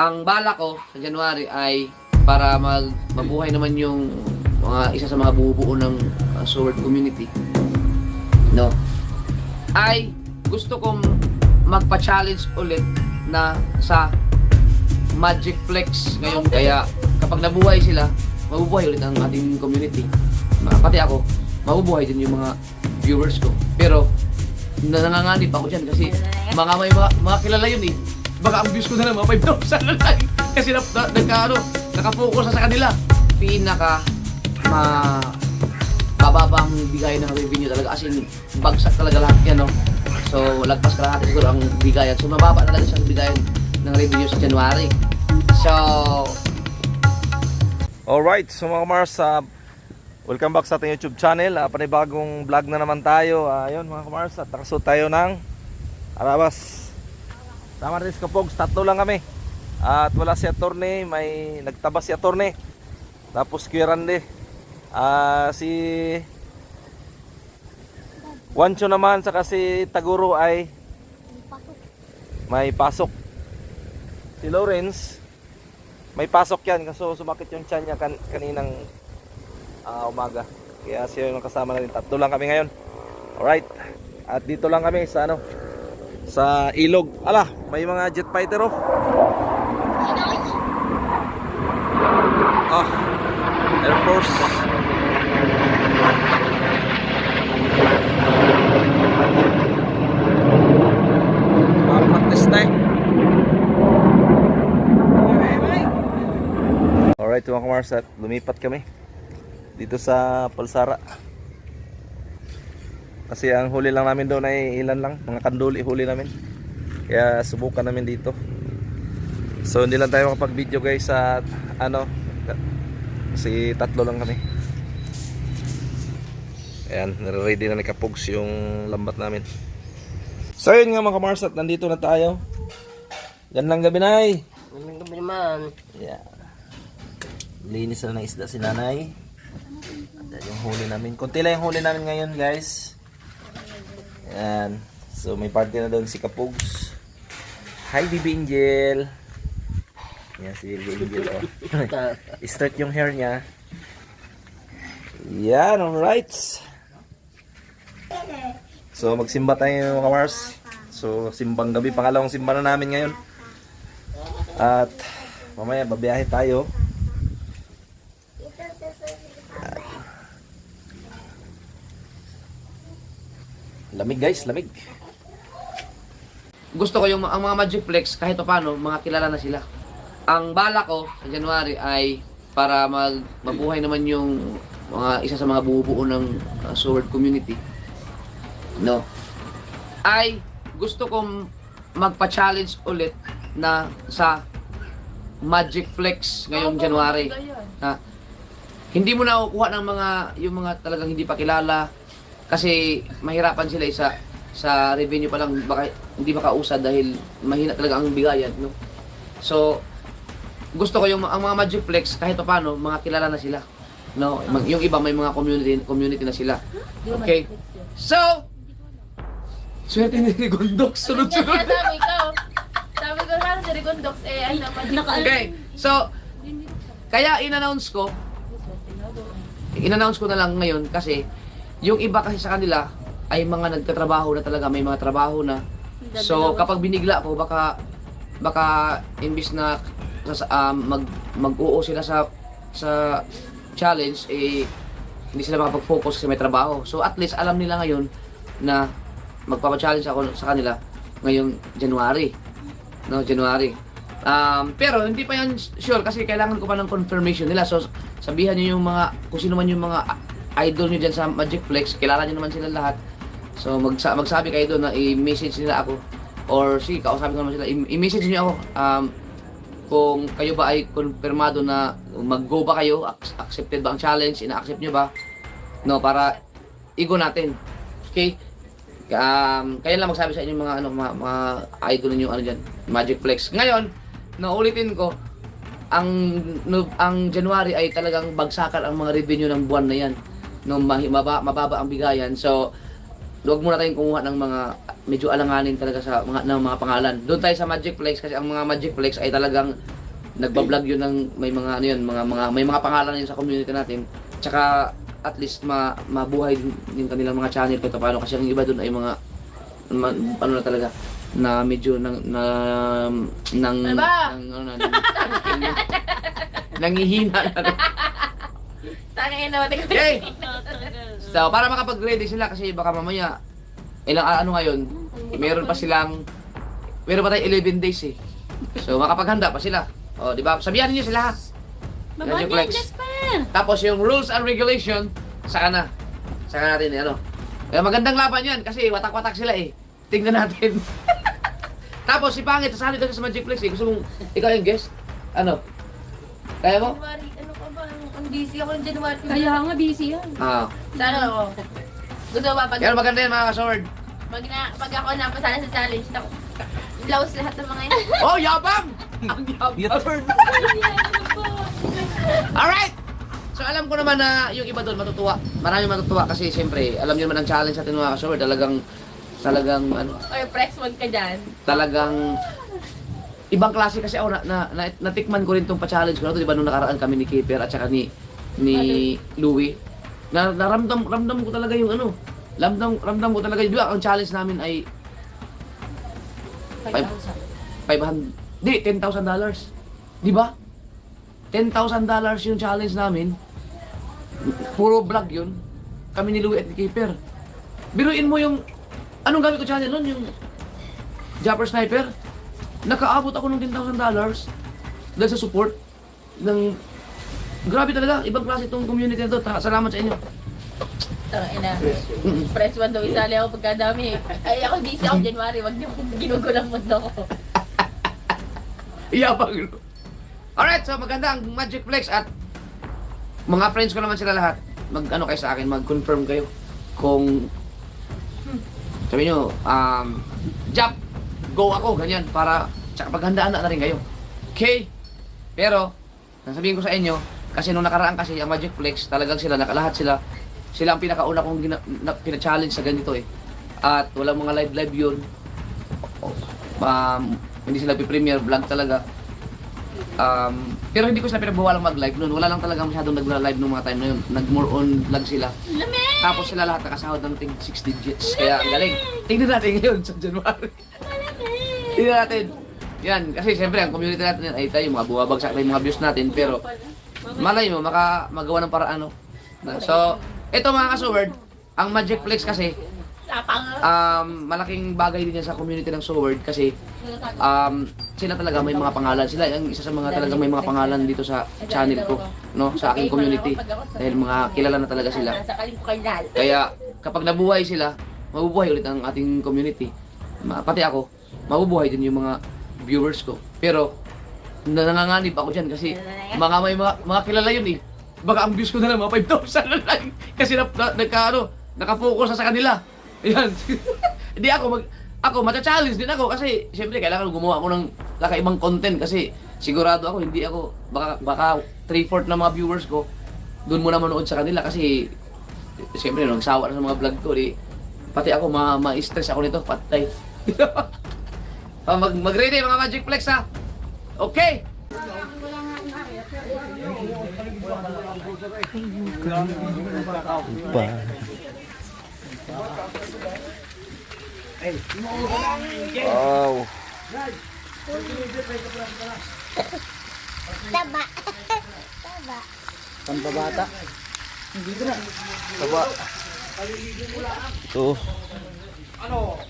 Ang bala ko sa January ay para mag mabuhay naman yung mga isa sa mga bubuo ng uh, sword community. No. Ay gusto kong magpa-challenge ulit na sa Magic Flex ngayon kaya kapag nabuhay sila, mabubuhay ulit ang ating community. Pati ako, mabubuhay din yung mga viewers ko. Pero na nanganganib ako dyan kasi mga may mga, mga kilala yun eh. Baka ang views ko na lang mga 5,000 na lang. Kasi na, na, nagka, ano, nakapokus na sa kanila. Pinaka ma bababang bigay ng revenue talaga as in bagsak talaga lahat yan no so lagpas ka lahat siguro ang bigayan so mababa talaga siya ang bigayan ng revenue sa January so Alright, so mga Kamars, uh, welcome back sa ating YouTube channel. Uh, panibagong vlog na naman tayo. Ayun mga Kamars, at nakasuot tayo ng Arabas. Tama rin sa Kapogs, tatlo lang kami. at wala si attorney, may nagtabas si attorney. Tapos Kuya Randy. Ah, si Wancho naman, saka si Taguro ay may pasok. Si Lawrence, may pasok yan kaso sumakit yung tiyan niya kan kaninang ah, umaga. Kaya siya yung kasama natin. Tatlo lang kami ngayon. Alright. At dito lang kami sa ano sa ilog. Ala, may mga jet fighter oh. Ah, Air Force. Mga practice na eh. Alright mga kamars at lumipat kami dito sa Palsara kasi ang huli lang namin doon ay ilan lang mga kanduli huli namin kaya subukan namin dito so hindi lang tayo makapag video guys sa ano kasi tatlo lang kami ayan nare-ready na ni Kapugs yung lambat namin so yun nga mga kamars at nandito na tayo yan lang gabi nay Magandang gabi naman. Yeah. Linis na ng isda si nanay. At yung huli namin. Kunti lang yung huli namin ngayon guys. Yan. So may party na doon si Kapugs. Hi Bibi Angel. Yan si Bibi Angel. Oh. Straight yung hair niya. Yan, alright. So magsimba tayo mga Mars. So simbang gabi, pangalawang simba na namin ngayon. At mamaya babiyahe tayo. Lamig guys, lamig. gusto ko yung ang mga Magic Flex kahit pa paano mga kilala na sila. Ang bala ko sa January ay para mag mabuhay naman yung mga isa sa mga bubuo ng uh, sword community. No. Ay gusto kong magpa-challenge ulit na sa Magic Flex ngayong January. Ha? Hindi mo na kukuha ng mga yung mga talagang hindi pa kilala kasi mahirapan sila isa sa revenue pa lang baka hindi makausad dahil mahina talaga ang bigayan no? So gusto ko yung ang mga Magic Flex kahit pa paano mga kilala na sila no? Mag- yung iba may mga community community na sila. Okay? So swerte ni Gondok sunod-sunod. sabi ko, sabi ko sana si Ricondox eh, ano, magic okay so kaya in-announce ko in-announce ko na lang ngayon kasi yung iba kasi sa kanila ay mga nagtatrabaho na talaga, may mga trabaho na. So kapag binigla ko baka baka imbis na um, mag mag-oo sila sa sa challenge eh hindi sila makapag-focus kasi may trabaho. So at least alam nila ngayon na magpapa-challenge ako sa kanila ngayong January. No, January. Um, pero hindi pa yan sure kasi kailangan ko pa ng confirmation nila. So sabihan niyo yung mga kung sino man yung mga idol niyo diyan sa Magic Flex, kilala niyo naman sila lahat. So magsa magsabi kayo doon na i-message nila ako or si kausapin ko naman sila, i-message niyo ako um, kung kayo ba ay konfirmado na mag-go ba kayo, ac- accepted ba ang challenge, ina-accept niyo ba? No, para igo natin. Okay? Um, kaya lang magsabi sa inyo mga ano mga, mga idol niyo ano diyan, Magic Flex. Ngayon, naulitin ko ang no, ang January ay talagang bagsakan ang mga revenue ng buwan na yan. No, mahi- maba, mababa ang bigayan. So, huwag muna tayong kumuha ng mga medyo alanganin talaga sa mga ng mga pangalan. Doon tayo sa Magic Flex kasi ang mga Magic Flex ay talagang nagba-vlog yun ng may mga ano yun, mga mga may mga pangalan yun sa community natin. Tsaka at least ma mabuhay din yung kanilang mga channel kahit paano kasi ang iba doon ay mga ma, ano na talaga na medyo nang na nang nang ano na nang, nangihina na. Tangin na, mati. Okay. So, para makapag-ready sila kasi baka mamaya ilang ano ngayon, meron pa silang meron pa tayo 11 days eh. So, makapaghanda pa sila. O, di ba? Sabihan niyo sila. ha? Magic Flex. Tapos yung rules and regulation, saka na. Saka natin eh, ano. Kaya magandang laban yan kasi watak-watak sila eh. Tingnan natin. Tapos si Pangit, sasali kasi sa Magic Flex eh. Gusto mong, ikaw yung guest? Ano? Kaya mo? January, ano ka ba? Ang- Ang busy ako ng January. Kaya nga busy yan. Ah. Sana ako. Gusto mo ba pag, Pero maganda yan mga ka-sword. pag, na, pag ako napasala sa challenge, na, blouse lahat ng mga yun. Oh, yabang! Ang yabang! Alright! So alam ko naman na yung iba doon matutuwa. Marami matutuwa kasi siyempre, alam niyo naman ang challenge natin mga kasawar, talagang talagang ano, Or press mode ka dyan. talagang ibang klase kasi ako na, na, na natikman ko rin tong pa-challenge ko na to, di ba nung nakaraan kami ni Keeper at saka ni ni Louie. Na naramdam ramdam ko talaga yung ano, ramdam ramdam ko talaga yung, di ba, ang challenge namin ay 500 di 10,000 dollars. Di ba? 10,000 dollars yung challenge namin. Puro vlog yun. Kami ni Louie at ni Keeper. Biruin mo yung anong gamit ko channel nun yung Japper Sniper. Nakaabot ako ng 10,000 dollars dahil sa support ng Grabe talaga, ibang klase itong community na to. Ta- Salamat sa inyo. Tangin na. Mm-mm. Press one daw isali ako pagkadami. Ay, ako busy ako January. Wag niyo ginugulang mundo ko. Iyabang. Alright, so maganda ang Magic Flex at mga friends ko naman sila lahat. Mag ano kayo sa akin, mag-confirm kayo kung sabi nyo, um, Jap, go ako, ganyan, para tsaka paghandaan na, na rin kayo. Okay? Pero, sasabihin ko sa inyo, kasi nung nakaraan kasi ang Magic Flex, talagang sila, nakalahat sila, sila ang pinakauna kong gina, na, pina-challenge sa ganito eh. At walang mga live-live yun. Um, hindi sila pi-premiere vlog talaga. Um, pero hindi ko sila pinagbawalang mag-live noon. Wala lang talaga masyadong nag-live nung mga time na yun. Nag-more on vlog sila. Tapos sila lahat nakasahod ng ting 6 digits. Kaya ang galing. Tingnan natin ngayon sa January. Tingnan natin. Yan, kasi siyempre ang community natin ay tayo, mga buwabagsak na yung mga views natin. Pero malay mo, maka magawa ng paraan. No? So, ito mga ka-sword, ang Magic Flex kasi, um, malaking bagay din yan sa community ng Sword kasi um, sila talaga may mga pangalan. Sila ang isa sa mga talaga may mga pangalan dito sa channel ko, no, sa aking community. Dahil mga kilala na talaga sila. Kaya kapag nabuhay sila, mabubuhay ulit ang ating community. Pati ako, mabubuhay din yung mga viewers ko. Pero na- nanganganib ako diyan kasi mga may mga, mga kilala yun eh. Baka ang views ko na lang mga 5,000 na lang kasi na, na, nagka, ano, nakafocus na sa kanila. Ayan. Hindi ako mag ako matcha-challenge din ako kasi siyempre kailangan gumawa ako ng kakaibang content kasi sigurado ako hindi ako baka baka 3/4 ng mga viewers ko doon muna manood sa kanila kasi siyempre nung sawa na sa mga vlog ko di pati ako ma ma-stress ako nito patay. Ah, mag mag-ready mga Magic Flex ha. Okay. Pa. Wow. Taba. Taba. Taba. Ito. Ano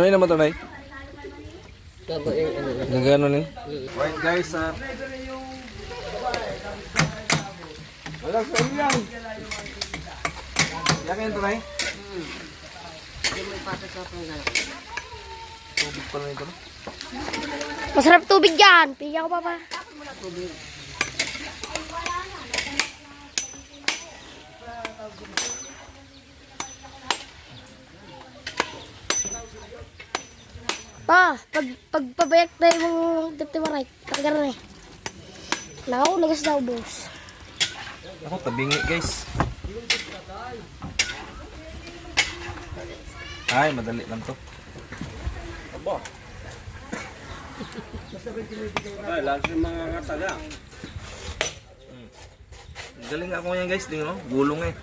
yun naman ito, Nay? Gagano ni? Right guys, ah. Wala sa yan. Yakin ito, Nay? Tubig pala nito, no? Masarap tubig yan. Pigyan ko pa pa. Pa, pag pagpabayak na yung diptimaray, tagara na eh. Nakaw, nagas daw, boss. Ako, tabingi guys. Ay, madali lang to. Aba. Ay, lalo yung mga ngataga. Galing ako yan guys, tingnan mo, gulong eh.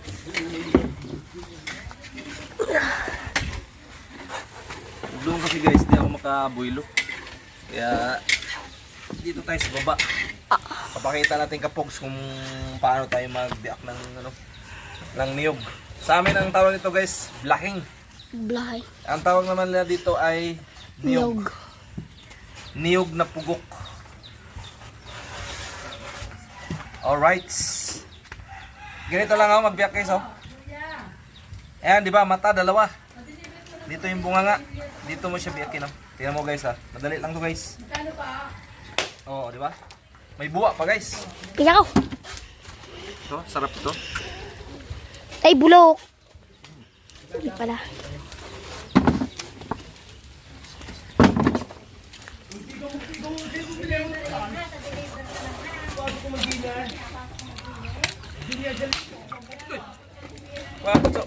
Doon kasi guys, di ako makabuilo. Kaya dito tayo sa baba. Papakita natin kapogs kung paano tayo magbiak ng ano ng niyog. Sa amin ang tawag nito guys, blacking. Blahay. Ang tawag naman nila dito ay niyog. Niyog. Niyog na pugok. Alright. Ganito lang ako magbiyak guys oh. Ayan, di ba? Mata, dalawa. Dito yung bunganga. Dito mo siya biyakin oh. Tingnan mo guys ha. Madali lang to guys. Oo, di ba? May buwa pa guys. Piyak ko. Ito, sarap ito. Tay, bulok. Hindi pala. Wow, ito.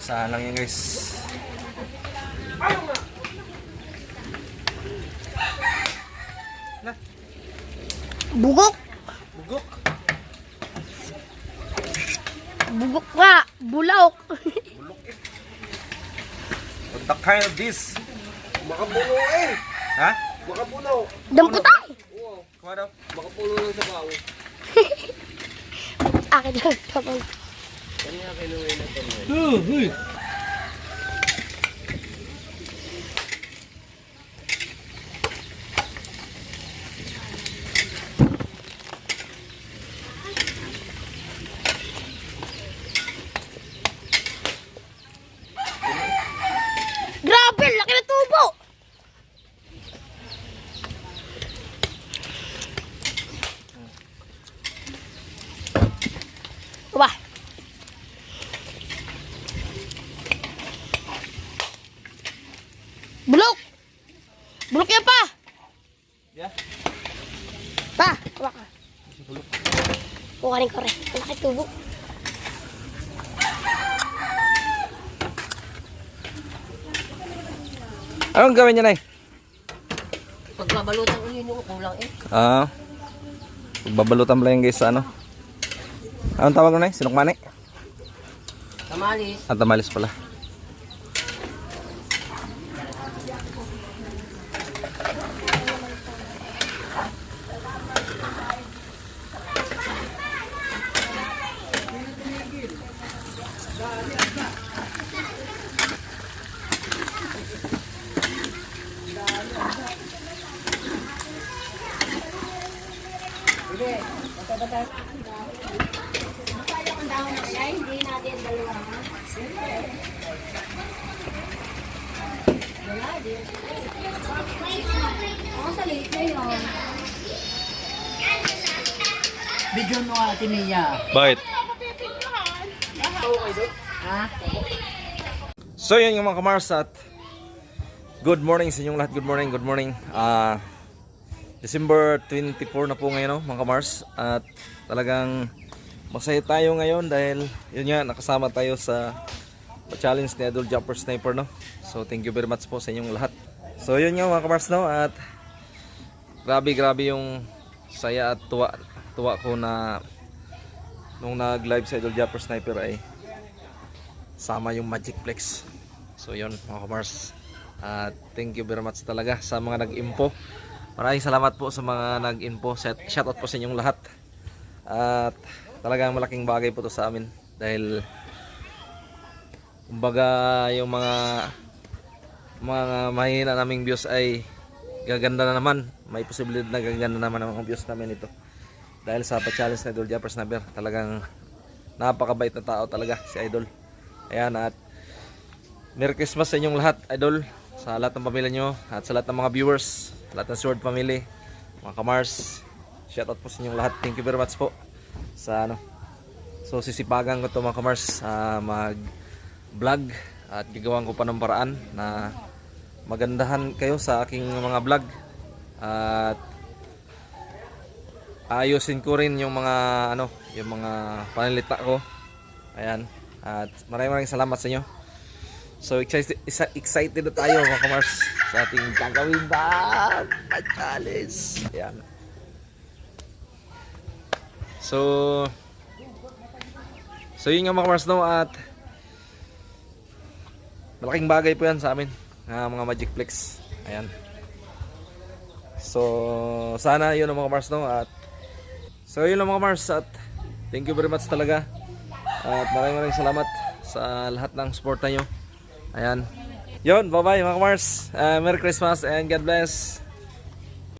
Saan lang yan guys. Bugok. Bugok. Bugok nga. Bulok. What the kind of this? Makapulo eh! Ha? Makapulo! Damputay. Kuha daw. Makapulo lang sa bao. Akin lang. Tapos. Grabe, Bulok. Bulok yan pa. Yeah. Pa, hawa ka. Kukanin ko rin. Ang laki tubo. Anong gawin niya, Nay? Pagbabalutan ko yun yung kulang eh. Ah. Babalutan pala yung guys sa ano. Anong tawag mo, Nay? Sinukmani? Kamalis. At tamalis pala. Video mo ate Mia. Bakit? Ha? So yun yung mga kamars at good morning sa inyong lahat. Good morning, good morning. Ah December 24 na po ngayon no, mga kamars. At talagang masaya tayo ngayon dahil yun nga nakasama tayo sa challenge ni Idol Jumper Sniper no. So thank you very much po sa inyong lahat. So yun nga mga kamars no at grabe grabe yung saya at tuwa tuwa ko na nung nag live sa Idol Jumper Sniper ay sama yung Magic Flex. So yun mga kamars. At thank you very much talaga sa mga nag-info. Maraming salamat po sa mga nag-info. Shout- Shoutout po sa inyong lahat. At talagang malaking bagay po to sa amin dahil kumbaga yung mga mga mahina naming views ay gaganda na naman. May posibilidad na gaganda naman ang mga views namin ito. Dahil sa pa-challenge na Idol Jappers Number, talagang napakabait na tao talaga si Idol. Ayan at Merry Christmas sa inyong lahat, Idol. Sa lahat ng pamilya nyo at sa lahat ng mga viewers, lahat ng Sword family, mga kamars. Shoutout po sa inyong lahat. Thank you very much po sa ano So sisipagan ko to mga kamars ah, mag vlog at gagawin ko pa ng paraan na magandahan kayo sa aking mga vlog at ayusin ko rin yung mga ano yung mga panalita ko ayan at maraming maraming salamat sa inyo so excited excited na tayo mga kamars sa ating gagawin na na challenge ayan. So so yun nga mga kamars no at malaking bagay po yan sa amin nga mga magic flex. Ayan. So, sana yun ang mga Mars no at So, yun lang mga Mars at thank you very much talaga. At maraming maraming salamat sa lahat ng support nyo. Ayan. Yun, bye-bye mga Mars. Uh, Merry Christmas and God bless.